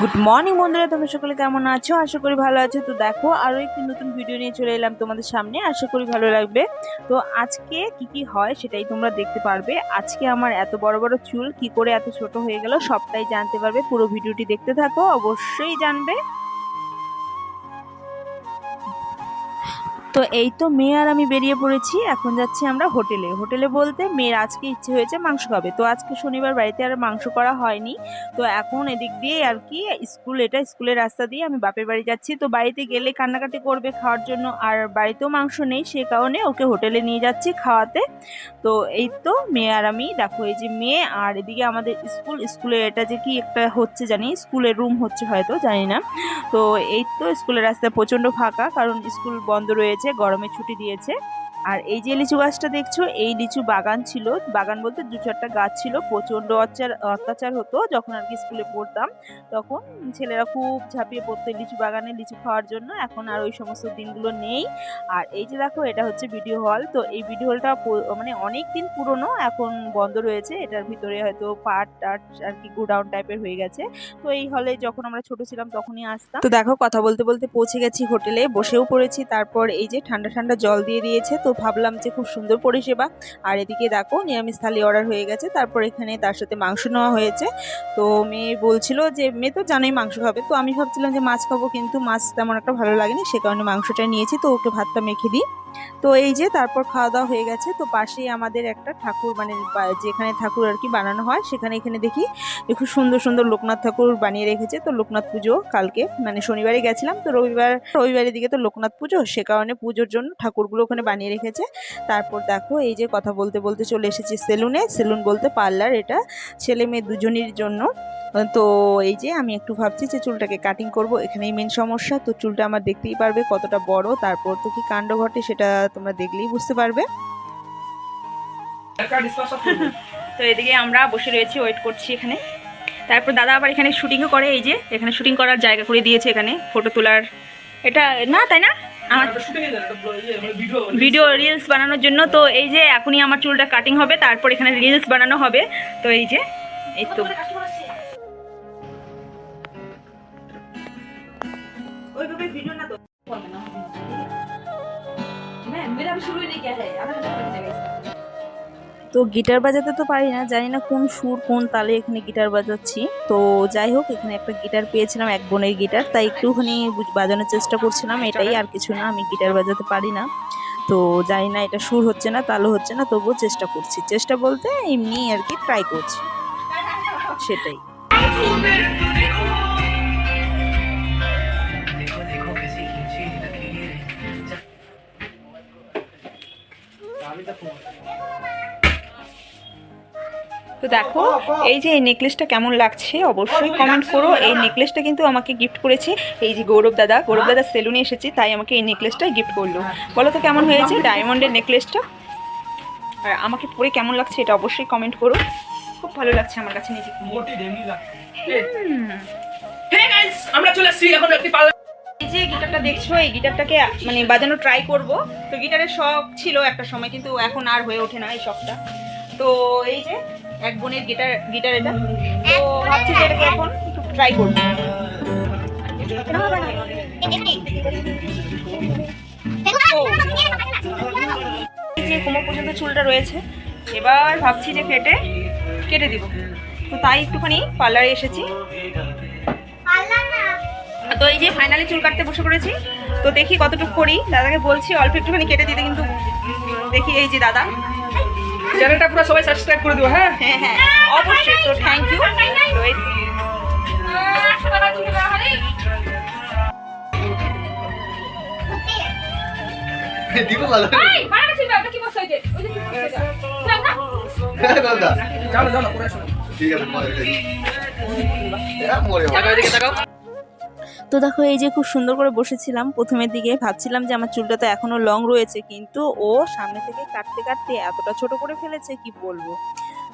Good morning বন্ধুরা, তোমরা সকলে কেমন আছো? আশা করি ভালো আছো। তো দেখো আরও একটি নতুন ভিডিও নিয়ে চলে এলাম তোমাদের সামনে। আশা করি ভালো লাগবে। তো আজকে কি কি হয় সেটাই তোমরা দেখতে পারবে। আজকে আমার এত বড় বড় চুল, কি করে এত ছোট হয়ে গেল সবটাই জানতে পারবে। পুরো ভিডিওটি দেখতে থাকো, অবশ্যই জানবে। তো এই তো মেয়ে আর আমি বেরিয়ে পড়েছি, এখন যাচ্ছি আমরা হোটেলে। হোটেলে বলতে মেয়ের আজকে ইচ্ছে হয়েছে মাংস খাবে। তো আজকে শনিবার বাড়িতে আর মাংস করা হয়নি। তো এখন এদিক দিয়ে আর কি স্কুল, এটা স্কুলের রাস্তা দিয়ে আমি বাপের বাড়ি যাচ্ছি। তো বাড়িতে গেলে কান্নাকাটি করবে খাওয়ার জন্য। আর বাড়িতেও মাংস নেই, সে কারণে ওকে হোটেলে নিয়ে যাচ্ছি খাওয়াতে। তো এই তো মেয়ে আর আমি, দেখো এই যে মেয়ে আর এদিকে আমাদের স্কুল। স্কুলে এটা যে কি একটা হচ্ছে জানি, স্কুলের রুম হচ্ছে হয়তো, জানি না। তো এই তো স্কুলের রাস্তা প্রচণ্ড ফাঁকা, কারণ স্কুল বন্ধ রয়েছে গরমে ছুটি দিয়েছে। আর এই যে লিচু গাছটা দেখছ, এই লিচু বাগান ছিল। বাগান বলতে দু চারটা গাছ ছিল। প্রচণ্ড অত্যাচার অত্যাচার হতো যখন আর কি স্কুলে পড়তাম। তখন ছেলেরা খুব ঝাঁপিয়ে পড়তো লিচু বাগানে লিচু খাওয়ার জন্য। এখন আর ওই সমস্ত দিনগুলো নেই। আর এই যে দেখো, এটা হচ্ছে ভিডিও হল। তো এই ভিডিও হলটা মানে অনেক দিন পুরনো, এখন বন্ধ রয়েছে। এটার ভিতরে হয়তো পার্ট টাট আর কি গোডাউন টাইপের হয়ে গেছে। তো এই হলে যখন আমরা ছোট ছিলাম, তখনই আসতাম। তো দেখো, কথা বলতে বলতে পৌঁছে গেছি হোটেলে। বসেও পড়েছি। তারপর এই যে ঠান্ডা ঠান্ডা জল দিয়ে দিয়েছে। তো ভাবলাম যে খুব সুন্দর পরিষেবা। আর এদিকে দেখো, নিরামিষ থালি অর্ডার হয়ে গেছে। তারপর এখানে তার সাথে মাংস নেওয়া হয়েছে। তো মেয়ে বলছিল যে, মেয়ে তো জানোই মাংস খাবে। তো আমি ভাবছিলাম যে মাছ খাব, কিন্তু মাছ তেমন একটা ভালো লাগেনি, সে কারণে মাংসটা নিয়েছি। তো ওকে ভাতটা মেখে দিই। তো এই যে তারপর খাওয়া দাওয়া হয়ে গেছে। তো পাশেই আমাদের একটা ঠাকুর মানে যেখানে ঠাকুর আর কি বানানো হয়, সেখানে এখানে দেখি খুব সুন্দর সুন্দর লোকনাথ ঠাকুর বানিয়ে রেখেছে। তো লোকনাথ পুজো কালকে মানে শনিবারে গেছিলাম। তো রবিবার, রবিবারের দিকে তো লোকনাথ পুজো, সে কারণে পুজোর জন্য ঠাকুরগুলো ওখানে বানিয়ে রেখেছে। তারপর দেখো, এই যে কথা বলতে বলতে চলে এসেছি সেলুনে। সেলুন বলতে পার্লার এটা। ছেলে মেয়ে দুজনের জন্য। তো এই যে আমি একটু ভাবছি যে চুলটাকে কাটিং করব। এখানেই মেন সমস্যা। তো চুলটা আমার দেখতেই পারবে কতটা বড়। তারপর তো কি কাণ্ড ঘটে সেটা তোমরা দেখলেই বুঝতে পারবে। তো এদিকে আমরা বসে রয়েছি ওয়েট করছি এখানে। তারপর দাদা আবার এখানে শুটিংও করে এই যে এখানে শুটিং করার জায়গা করে দিয়েছে এখানে ফটো তোলার। এটা না তাই না? আমার ভিডিও রিলস বানানোর জন্য। তো এই যে এখনই আমার চুলটা কাটিং হবে তারপর এখানে রিলস বানানো হবে। তো এই যে এই তো। ওইভাবে ভিডিও না তো তো গিটার বাজাতে তো পারি না, জানি না কোন সুর, কোন তালে এখানে গিটার বাজাচ্ছি। তো যাই হোক, এখানে একটা গিটার পেয়েছিলাম, এক বোনের গিটার, তাই একটুখানি বাজানোর চেষ্টা করছিলাম, এটাই আর কিছু না, আমি গিটার বাজাতে পারি না। তো জানি না এটা সুর হচ্ছে না, তালও হচ্ছে না, তবুও চেষ্টা করছি। চেষ্টা বলতে এমনি আর কি ট্রাই করছি। সেটাই। তো দেখো এই যে এই নেকলেসটা কেমন লাগছে অবশ্যই কমেন্ট করো। এই নেকলেসটা কিন্তু আমাকে গিফট করেছে এই যে গৌরব দাদা। গৌরব দাদা সেলুনে এসেছে তাই আমাকে এই নেকলেসটা গিফট করল। বলো তো কেমন হয়েছে ডায়মন্ডের নেকলেসটা? আর আমাকে পরে কেমন লাগছে এটা অবশ্যই কমেন্ট করো। খুব ভালো লাগছে আমার কাছে নিজেকে। মোটি ডেমি লাগছে। হে গাইস আমরা চলে আসছি এখন একটি যে গিটারটা দেখছ এই গিটারটাকে মানে বাজানো ট্রাই করব। তো গিটারের শখ ছিল একটা সময় কিন্তু এখন আর হয়ে ওঠে না এই শখটা। তো এই যে এক বোনের গিটার গিটার এটা। তো ভাবছি যে এটাকে এখন একটু ট্রাই করব। যে কোমর পর্যন্ত চুলটা রয়েছে এবার ভাবছি যে কেটে কেটে দিব। তো তাই একটুখানি পার্লারে এসেছি। তো এই যে ফাইনালি চুল কাটতে বসে পড়েছি তো দেখি কতটুকু করি। দাদাকে বলছি অল্প একটুখানি কেটে দিতে কিন্তু দেখি এই যে দাদা। চ্যানেলটা পুরো সবাই সাবস্ক্রাইব করে দিও হ্যাঁ? হ্যাঁ হ্যাঁ অবশ্যই তো থ্যাংক ইউ দিব ভালো। এই মারা ছিল ওটা কি বসে হইছে ওই যে কি বসে হইছে না। দাদা। যাও না, যাও না, করে আসো। ঠিক আছে তো দেখো, এই যে খুব সুন্দর করে বসেছিলাম প্রথমের দিকে। ভাবছিলাম যে আমার চুলটা তো এখনও লং রয়েছে, কিন্তু ও সামনে থেকে কাটতে কাটতে এতটা ছোট করে ফেলেছে, কি বলব?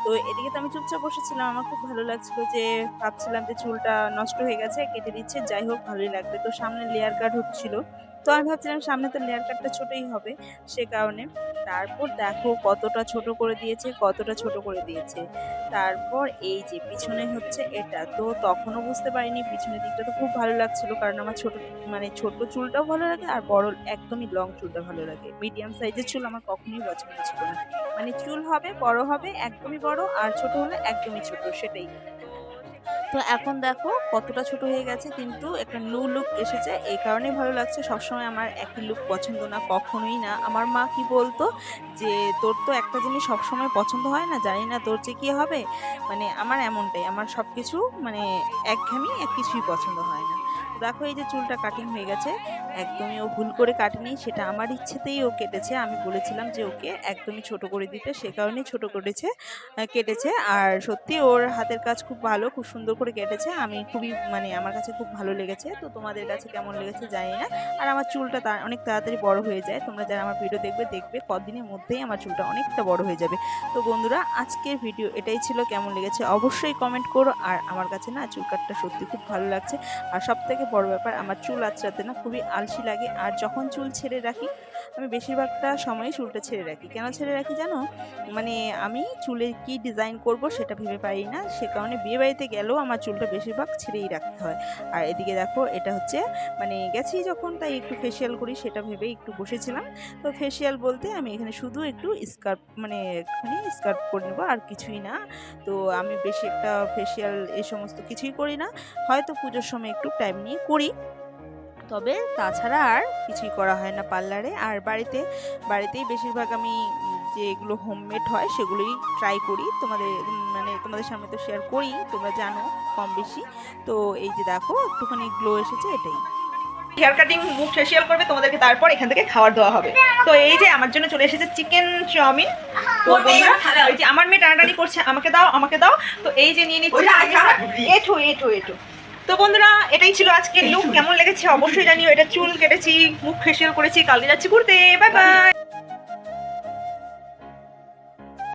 তো এদিকে তো আমি চুপচাপ বসেছিলাম। আমার খুব ভালো লাগছিল যে ভাবছিলাম যে চুলটা নষ্ট হয়ে গেছে, কেটে দিচ্ছে, যাই হোক, ভালোই লাগবে। তো সামনে লেয়ার কাট হচ্ছিল তো আমি ভাবছিলাম সামনে তো লেয়ার কাটটা ছোটোই হবে, সে কারণে। তারপর দেখো কতটা ছোট করে দিয়েছে, কতটা ছোট করে দিয়েছে। তারপর এই যে পিছনে হচ্ছে এটা, তো তখনও বুঝতে পারিনি পিছনের দিকটা তো খুব ভালো লাগছিল, কারণ আমার ছোট মানে ছোট চুলটাও ভালো লাগে আর বড় একদমই লং চুলটা ভালো লাগে। মিডিয়াম সাইজের চুল আমার কখনোই পছন্দ ছিল না। মানে চুল হবে, বড় হবে, একদমই বড় আর ছোট হলে একদমই ছোট, সেটাই। তো এখন দেখো কতটা ছোট হয়ে গেছে, কিন্তু একটা নিউ লুক এসেছে। এই কারণেই ভালো লাগছে। সবসময় আমার একই লুক পছন্দ না, কখনোই না। আমার মা কি বলতো যে, তোর তো একটা জিনিস সবসময় পছন্দ হয় না, জানি না তোর যে কী হবে। মানে আমার এমনটাই। আমার সব কিছু মানে একঘামি এক কিছুই পছন্দ হয় না। দেখো এই যে চুলটা কাটিং হয়ে গেছে। একদমই ও ভুল করে কাটেনি, সেটা আমার ইচ্ছেতেই ও কেটেছে। আমি বলেছিলাম যে ওকে একদমই ছোট করে দিতে, সে কারণেই ছোট করেছে কেটেছে। আর সত্যি ওর হাতের কাজ খুব ভালো, খুব সুন্দর করে কেটেছে। আমি খুবই মানে আমার কাছে খুব ভালো লেগেছে। তো তোমাদের কাছে কেমন লেগেছে জানি না। আর আমার চুলটা তা অনেক তাড়াতাড়ি বড় হয়ে যায়। তোমরা যারা আমার ভিডিও দেখবে দেখবে কদিনের মধ্যেই আমার চুলটা অনেকটা বড় হয়ে যাবে। তো বন্ধুরা, আজকের ভিডিও এটাই ছিল। কেমন লেগেছে অবশ্যই কমেন্ট করো। আর আমার কাছে না চুল কাটটা সত্যি খুব ভালো লাগছে। আর সব থেকে বড় ব্যাপার, আমার চুল আঁচড়াতে না খুবই আলসি লাগে। আর যখন চুল ছেড়ে রাখি, আমি বেশিরভাগটা সময় চুলটা ছেড়ে রাখি। কেন ছেড়ে রাখি জানো? মানে আমি চুলে কি ডিজাইন করব সেটা ভেবে পারি না। সে কারণে বিয়ে বাড়িতে গেলেও আমার চুলটা বেশিরভাগ ছেড়েই রাখতে হয়। আর এদিকে দেখো, এটা হচ্ছে মানে গেছি যখন, তাই একটু ফেসিয়াল করি, সেটা ভেবেই একটু বসেছিলাম। তো ফেসিয়াল বলতে আমি এখানে শুধু একটু স্কার্প মানে একটুখানি স্কার্প করে নেব, আর কিছুই না। তো আমি বেশি একটা ফেসিয়াল এই সমস্ত কিছুই করি না। হয়তো পুজোর সময় একটু টাইম নিয়ে করি। তবে তাছাড়া আর কিছুই করা হয় না পার্লারে। আর বাড়িতে বাড়িতেই বেশিরভাগ আমি উম, যে এগুলো হোমমেড হয় সেগুলোই ট্রাই করি। তোমাদের মানে তোমাদের সামনে তো শেয়ার করি তোমরা জানো কম বেশি। তো এই যে দেখো একটুখানি গ্লো এসেছে এটাই। হেয়ার কাটিং মুখ ফেসিয়াল করবে তোমাদেরকে তারপর এখান থেকে খাবার দেওয়া হবে। তো এই যে আমার জন্য চলে এসেছে চিকেন চাউমিন। তো বন্ধুরা, এই যে আমার মেয়ে টানাটানি করছে আমাকে দাও আমাকে দাও। তো এই যে নিয়ে নিচ্ছি এঠো এঠো এঠো। তো বন্ধুরা এটাই ছিল আজকের লুক কেমন লেগেছে অবশ্যই জানিও। এটা চুল কেটেছি মুখ ফেসিয়াল করেছি কালকে যাচ্ছি ঘুরতে। Bye bye